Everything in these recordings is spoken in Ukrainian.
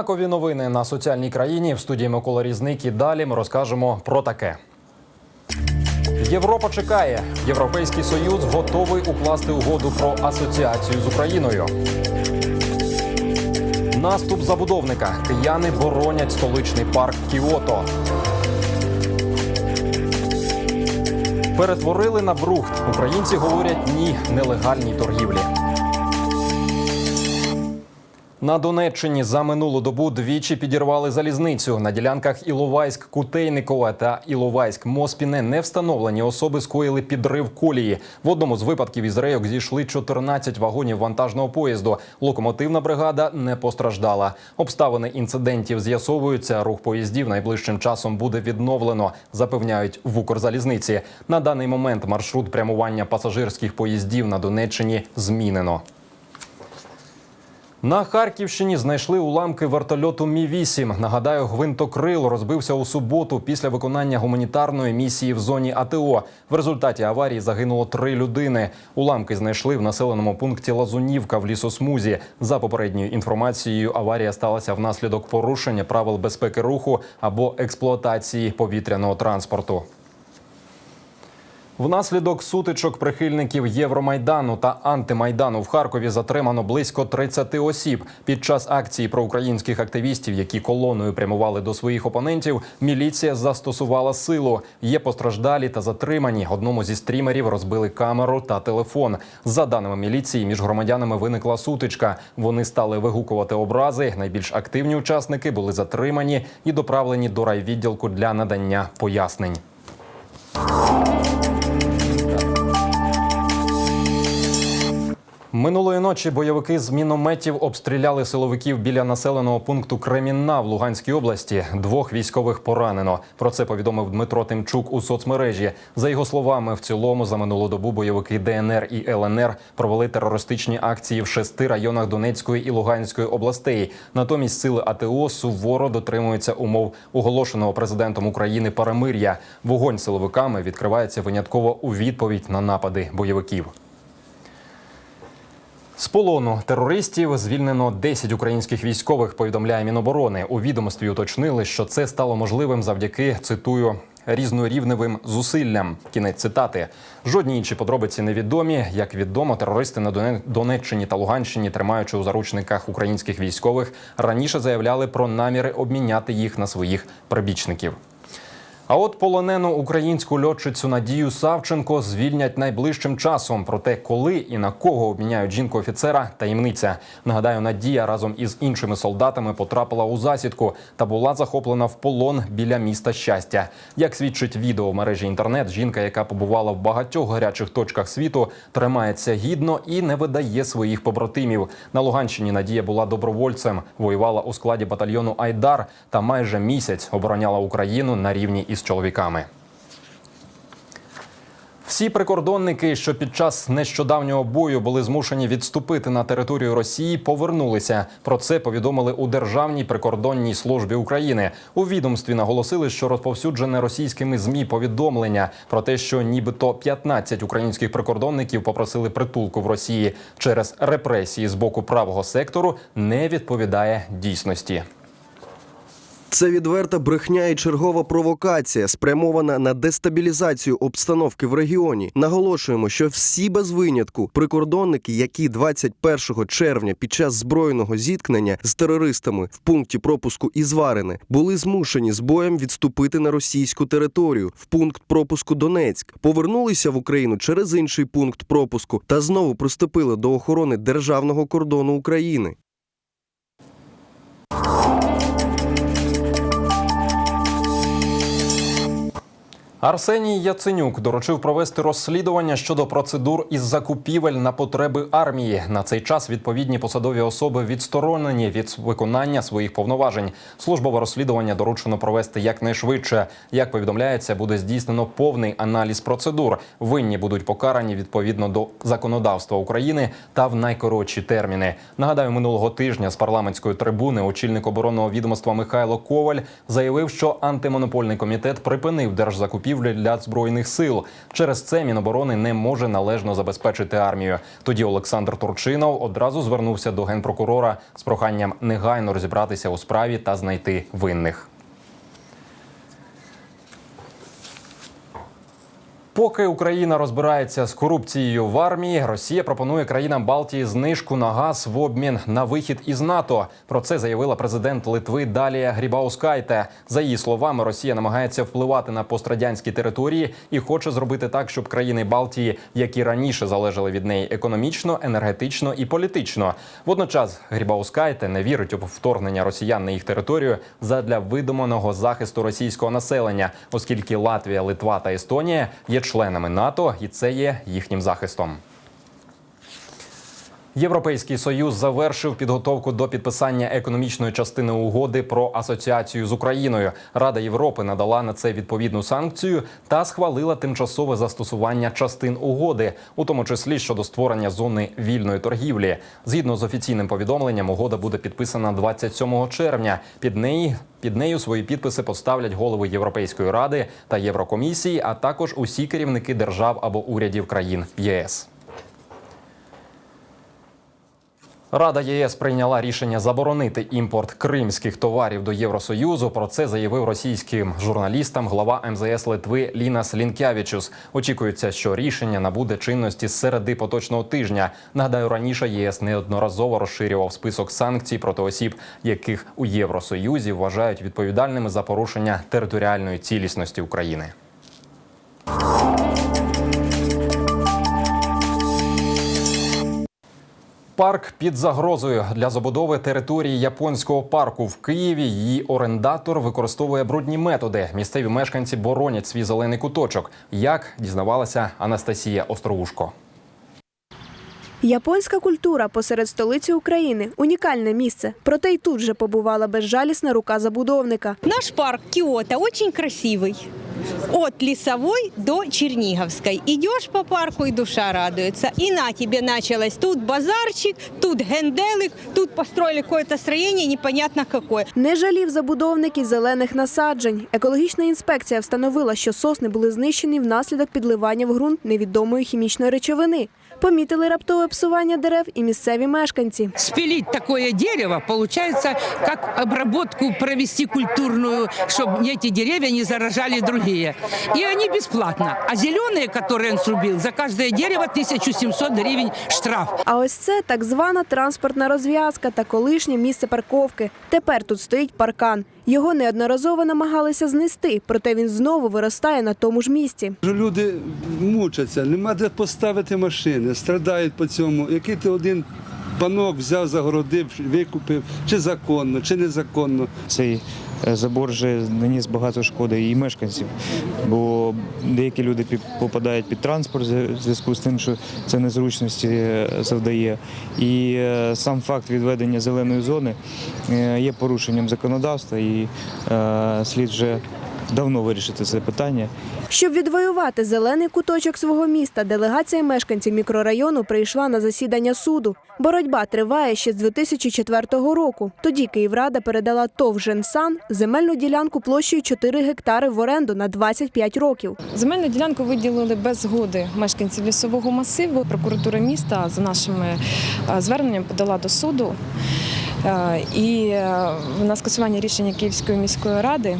Знакові новини на соціальній країні в студії Микола Різник. І далі ми розкажемо про таке. Європа чекає. Європейський союз готовий укласти угоду про асоціацію з Україною. Наступ забудовника. Кияни боронять столичний парк Кіото. Перетворили на брухт. Українці говорять ні нелегальній торгівлі. На Донеччині за минулу добу двічі підірвали залізницю. На ділянках Іловайськ-Кутейникова та Іловайськ-Моспіне не встановлені особи скоїли підрив колії. В одному з випадків із рейок зійшли 14 вагонів вантажного поїзду. Локомотивна бригада не постраждала. Обставини інцидентів з'ясовуються. Рух поїздів найближчим часом буде відновлено, запевняють в Укрзалізниці. На даний момент маршрут прямування пасажирських поїздів на Донеччині змінено. На Харківщині знайшли уламки вертольоту Мі 8 Нагадаю, гвинтокрил розбився у суботу після виконання гуманітарної місії в зоні АТО. В результаті аварії загинуло три людини. Уламки знайшли в населеному пункті Лазунівка в лісосмузі. За попередньою інформацією, аварія сталася внаслідок порушення правил безпеки руху або експлуатації повітряного транспорту. Внаслідок сутичок прихильників Євромайдану та антимайдану в Харкові затримано близько 30 осіб. Під час акції проукраїнських активістів, які колоною прямували до своїх опонентів, міліція застосувала силу. Є постраждалі та затримані. Одному зі стрімерів розбили камеру та телефон. За даними міліції, між громадянами виникла сутичка. Вони стали вигукувати образи. Найбільш активні учасники були затримані і доправлені до райвідділку для надання пояснень. Минулої ночі бойовики з мінометів обстріляли силовиків біля населеного пункту Кремінна в Луганській області. Двох військових поранено. Про це повідомив Дмитро Тимчук у соцмережі. За його словами, в цілому за минулу добу бойовики ДНР і ЛНР провели терористичні акції в шести районах Донецької і Луганської областей. Натомість сили АТО суворо дотримуються умов оголошеного президентом України перемир'я. Вогонь силовиками відкривається винятково у відповідь на напади бойовиків. З полону терористів звільнено 10 українських військових. Повідомляє Міноборони. У відомстві уточнили, що це стало можливим завдяки цитую. Різнорівневим зусиллям кінець цитати. Жодні інші подробиці невідомі. Як відомо, терористи на Доне- Донеччині та Луганщині, тримаючи у заручниках українських військових, раніше заявляли про наміри обміняти їх на своїх прибічників. А от полонену українську льотчицю Надію Савченко звільнять найближчим часом. Проте, коли і на кого обміняють жінку офіцера, таємниця. Нагадаю, Надія разом із іншими солдатами потрапила у засідку та була захоплена в полон біля міста щастя. Як свідчить відео в мережі інтернет, жінка, яка побувала в багатьох гарячих точках світу, тримається гідно і не видає своїх побратимів. На Луганщині Надія була добровольцем, воювала у складі батальйону Айдар та майже місяць обороняла Україну на рівні із чоловіками. Всі прикордонники, що під час нещодавнього бою були змушені відступити на територію Росії, повернулися. Про це повідомили у Державній прикордонній службі України. У відомстві наголосили, що розповсюджене російськими змі повідомлення про те, що нібито 15 українських прикордонників попросили притулку в Росії через репресії з боку правого сектору, не відповідає дійсності. Це відверта брехня і чергова провокація, спрямована на дестабілізацію обстановки в регіоні. Наголошуємо, що всі без винятку прикордонники, які 21 червня під час збройного зіткнення з терористами в пункті пропуску Ізварине були змушені з боєм відступити на російську територію в пункт пропуску Донецьк, повернулися в Україну через інший пункт пропуску та знову приступили до охорони державного кордону України. Арсеній Яценюк доручив провести розслідування щодо процедур із закупівель на потреби армії. На цей час відповідні посадові особи відсторонені від виконання своїх повноважень. Службове розслідування доручено провести якнайшвидше. Як повідомляється, буде здійснено повний аналіз процедур. Винні будуть покарані відповідно до законодавства України та в найкоротші терміни. Нагадаю, минулого тижня з парламентської трибуни очільник оборонного відомства Михайло Коваль заявив, що антимонопольний комітет припинив держзакупівлі закупівлі для збройних сил. Через це Міноборони не може належно забезпечити армію. Тоді Олександр Турчинов одразу звернувся до генпрокурора з проханням негайно розібратися у справі та знайти винних. Поки Україна розбирається з корупцією в армії, Росія пропонує країнам Балтії знижку на газ в обмін на вихід із НАТО. Про це заявила президент Литви Далія Грібаускайте. За її словами, Росія намагається впливати на пострадянські території і хоче зробити так, щоб країни Балтії, які раніше залежали від неї економічно, енергетично і політично. Водночас Грібаускайте не вірить у вторгнення росіян на їх територію задля видуманого захисту російського населення, оскільки Латвія, Литва та Естонія є членами НАТО, і це є їхнім захистом. Європейський союз завершив підготовку до підписання економічної частини угоди про асоціацію з Україною. Рада Європи надала на це відповідну санкцію та схвалила тимчасове застосування частин угоди, у тому числі щодо створення зони вільної торгівлі. Згідно з офіційним повідомленням, угода буде підписана 27 червня. Під неї під нею свої підписи поставлять голови Європейської ради та Єврокомісії, а також усі керівники держав або урядів країн ЄС. Рада єС прийняла рішення заборонити імпорт кримських товарів до Євросоюзу. Про це заявив російським журналістам глава МЗС Литви Лінас Лінкявічус. Очікується, що рішення набуде чинності з середи поточного тижня. Нагадаю, раніше ЄС неодноразово розширював список санкцій проти осіб, яких у Євросоюзі вважають відповідальними за порушення територіальної цілісності України. Парк під загрозою для забудови території японського парку в Києві. Її орендатор використовує брудні методи. Місцеві мешканці боронять свій зелений куточок. Як дізнавалася Анастасія Остроушко. Японська культура посеред столиці України унікальне місце. Проте й тут же побувала безжалісна рука забудовника. Наш парк Киото очень красивый. От Лесовой до Черниговской. Идешь по парку, и душа радуется. И на тебе началось. Тут базарчик, тут генделик, тут построили какое-то строение, непонятно какое. Не жалів забудовник і зелених насаджень. Екологічна інспекція встановила, що сосни були знищені внаслідок підливання в ґрунт невідомої хімічної речовини. Помітили раптове псування дерев і місцеві мешканці. спилить такое дерево, получается, как обработку провести культурную, чтобы эти деревья не заражали другие. И они бесплатно. А зеленые, которые он срубил, за каждое дерево 1700 гривен штраф. А ось це так звана транспортна розв'язка та колишнє місце парковки. Тепер тут стоїть паркан. Його неодноразово намагалися знести, проте він знову виростає на тому ж місці. Що Люди мучаться, нема де поставити машини, страдають по цьому. Який ти один панок взяв, загородив, викупив, чи законно, чи незаконно. Цей е, забор вже наніс багато шкоди і мешканців, бо деякі люди попадають під транспорт в зв'язку з тим, що це незручності е, завдає. І е, сам факт відведення зеленої зони є порушенням законодавства і слід вже давно вирішити це питання. Щоб відвоювати зелений куточок свого міста, делегація мешканців мікрорайону прийшла на засідання суду. Боротьба триває ще з 2004 року. Тоді Київрада передала ТОВ «Женсан» земельну ділянку площею 4 гектари в оренду на 25 років. Земельну ділянку виділили без згоди мешканців лісового масиву. Прокуратура міста за нашими е, зверненням подала до суду. Е, І е, на скасування рішення Київської міської ради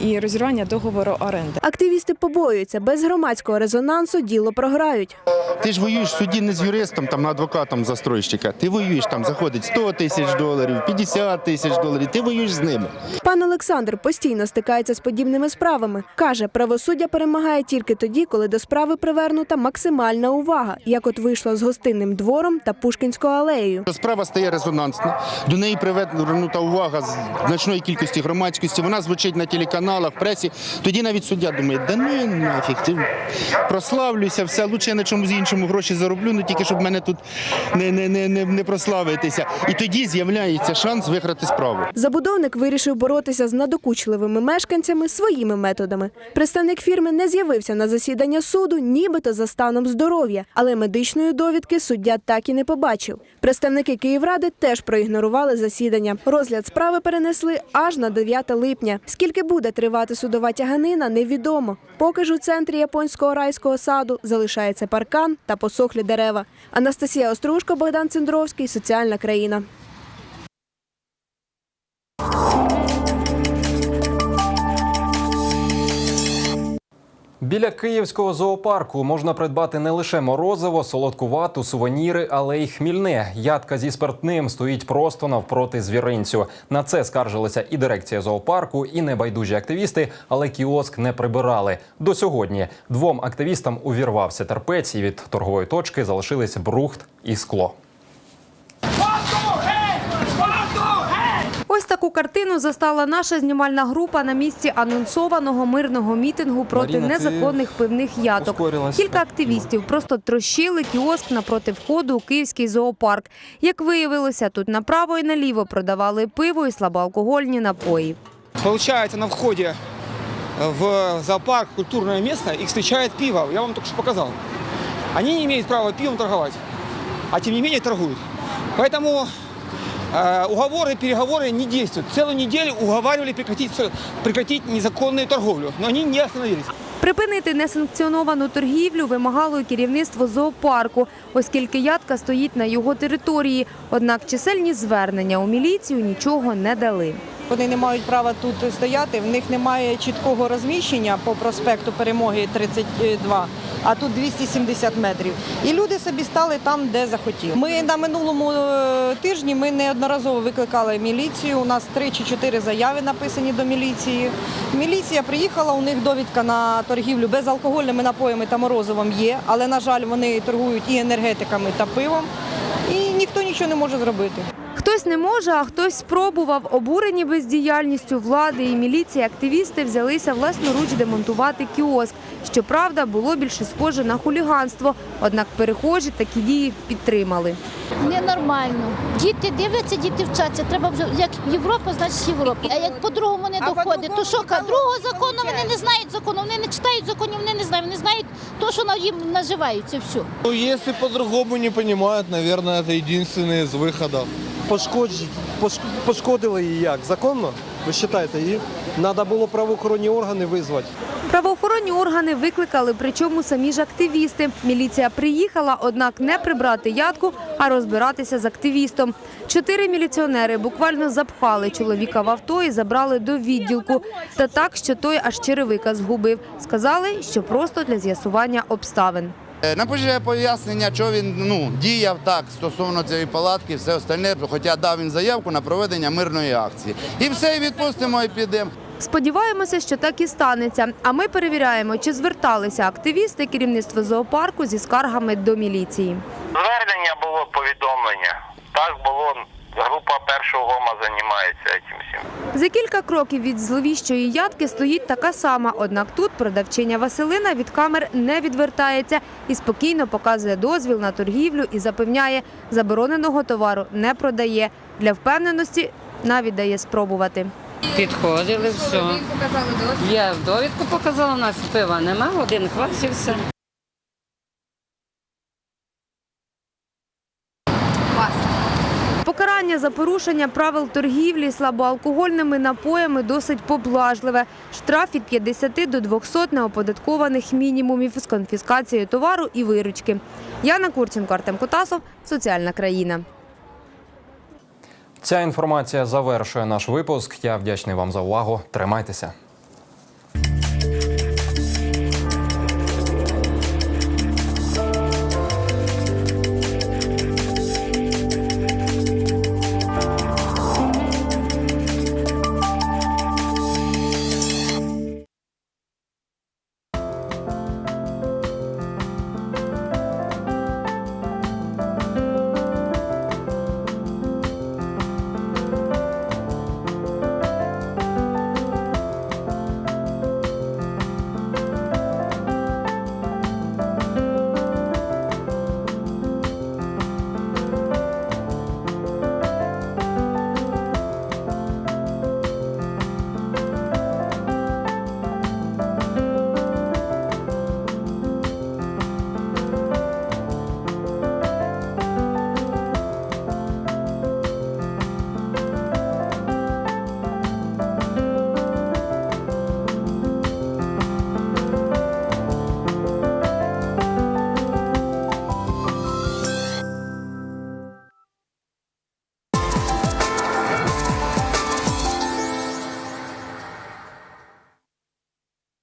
і розірвання договору оренди. Активісти побоюються, без громадського резонансу діло програють. Ти ж воюєш в суді не з юристом, там, адвокатом застройщика. Ти воюєш там, заходить 100 тисяч доларів, 50 тисяч доларів. Ти воюєш з ними. Пан Олександр постійно стикається з подібними справами. Каже, правосуддя перемагає тільки тоді, коли до справи привернута максимальна увага, як от вийшло з гостинним двором та Пушкінською алеєю. Справа стає резонансна. До неї привернута увага з значної кількості громадськості. Вона звучить на телеканалах, пресі. Тоді навіть суддя думає, да ну нафіг, ти прославлюся, все, лучше я на чомусь іншому гроші зароблю, ну тільки щоб мене тут не, не, не, не, не прославитися. І тоді з'являється шанс виграти справу. Забудовник вирішив боротися з надокучливими мешканцями своїми методами. Представник фірми не з'явився на засідання суду, нібито за станом здоров'я, але медичної довідки суддя так і не побачив. Представники Київради теж проігнорували засідання. Розгляд справи перенесли аж на 9 липня. Скільки Скільки буде тривати судова тяганина, невідомо. Поки ж у центрі японського райського саду залишається паркан та посохлі дерева. Анастасія Острушко, Богдан Цендровський, соціальна країна. Біля київського зоопарку можна придбати не лише морозиво, солодку вату, сувеніри, але й хмільне. Ядка зі спиртним стоїть просто навпроти звіринцю. На це скаржилися і дирекція зоопарку, і небайдужі активісти, але кіоск не прибирали. До сьогодні двом активістам увірвався терпець, і від торгової точки залишились брухт і скло. Ось таку картину застала наша знімальна група на місці анонсованого мирного мітингу проти Маріна, незаконних пивних яток. Кілька активістів просто трощили кіоск напроти входу у київський зоопарк. Як виявилося, тут направо і наліво продавали пиво і слабоалкогольні напої. Получается, на входе в зоопарк культурное место их встречает пиво. Я вам только что показал. Они не имеют права пивом торговать, а тем не менее торгуют. Поэтому э, уговоры, переговоры не действуют. Целую неделю уговаривали прекратить, прекратить незаконную торговлю, но они не остановились. Припинити несанкціоновану торгівлю вимагало і керівництво зоопарку, оскільки ядка стоїть на його території. Однак чисельні звернення у міліцію нічого не дали. Вони не мають права тут стояти, в них немає чіткого розміщення по проспекту Перемоги 32, а тут 270 метрів. І люди собі стали там, де захотіли. Ми на минулому е, тижні ми неодноразово викликали міліцію. У нас три чи чотири заяви написані до міліції. Міліція приїхала, у них довідка на торгівлю безалкогольними напоями та морозивом є, але, на жаль, вони торгують і енергетиками та пивом, і ніхто нічого не може зробити. Хтось не може, а хтось спробував. Обурені бездіяльністю влади і міліції активісти взялися власноруч демонтувати кіоск. Щоправда, було більше схоже на хуліганство. Однак перехожі такі дії підтримали. Ненормально. Діти дивляться, діти вчаться. Треба вже як Європа, значить Європа. А як по-другому не доходить, то що ка- другого закону вони не знають закону, вони не читають законів, вони не знають, вони знають то, що на- їм наживаються. Все. Ну, если по-другому не понимают, наверное, это единственный из выходов. Пошкодж- пош- Пошкодили її як? Законно? Ви вважаєте, її? Треба було правоохоронні органи визвати. Правоохоронні органи викликали, причому самі ж активісти. Міліція приїхала, однак не прибрати ядку, а розбиратися з активістом. Чотири міліціонери буквально запхали чоловіка в авто і забрали до відділку. Та так, що той аж черевика згубив. Сказали, що просто для з'ясування обставин. Е, Напишіть пояснення, що він ну, діяв так стосовно цієї палатки, все остальне, хоча дав він заявку на проведення мирної акції. І все, і відпустимо і підемо. Сподіваємося, що так і станеться. А ми перевіряємо, чи зверталися активісти керівництва зоопарку зі скаргами до міліції. Звернення було повідомлення. Так було. Група першого гома займається цим всім. За кілька кроків від зловіщої ядки стоїть така сама. Однак тут продавчиня Василина від камер не відвертається і спокійно показує дозвіл на торгівлю і запевняє, забороненого товару не продає. Для впевненості навіть дає спробувати. Підходили, все. Я довідку показала, у нас пива нема, один квас і все. Покарання за порушення правил торгівлі слабоалкогольними напоями досить поблажливе. Штраф від 50 до 200 неоподаткованих мінімумів з конфіскацією товару і виручки. Яна Курченко, Артем Котасов, Соціальна країна. Ця інформація завершує наш випуск. Я вдячний вам за увагу. Тримайтеся.